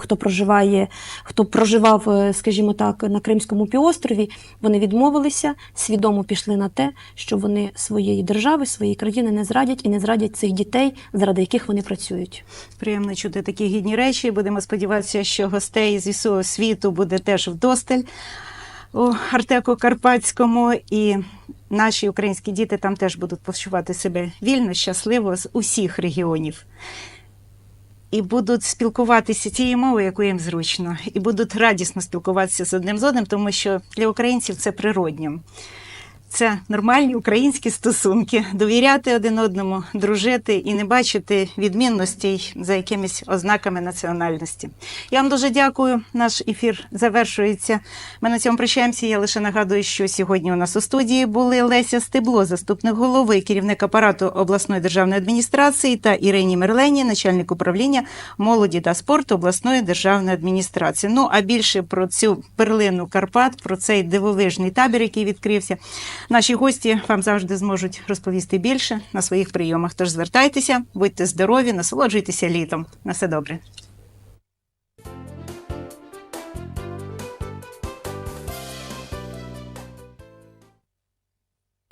Хто проживає, хто проживав, е, скажімо так, на Кримському півострові, вони відмовилися, свідомо пішли на те, що вони своєї держави, своєї країни не зрадять і не зрадять цих дітей, заради яких вони працюють. Приємно чути такі гідні речі. Будемо сподіватися, що гостей з усього світу буде теж вдосталь у Артеку Карпатському, і наші українські діти там теж будуть почувати себе вільно, щасливо з усіх регіонів. І будуть спілкуватися тією мовою, яку їм зручно, і будуть радісно спілкуватися з одним з одним, тому що для українців це природньо. Це нормальні українські стосунки, довіряти один одному, дружити і не бачити відмінностей за якимись ознаками національності. Я вам дуже дякую. Наш ефір завершується. Ми на цьому прощаємося. Я лише нагадую, що сьогодні у нас у студії були Леся Стебло, заступник голови, керівник апарату обласної державної адміністрації, та Ірині Мерлені, начальник управління молоді та спорту обласної державної адміністрації. Ну а більше про цю перлину Карпат, про цей дивовижний табір, який відкрився. Наші гості вам завжди зможуть розповісти більше на своїх прийомах. Тож звертайтеся, будьте здорові, насолоджуйтеся літом. На все добре.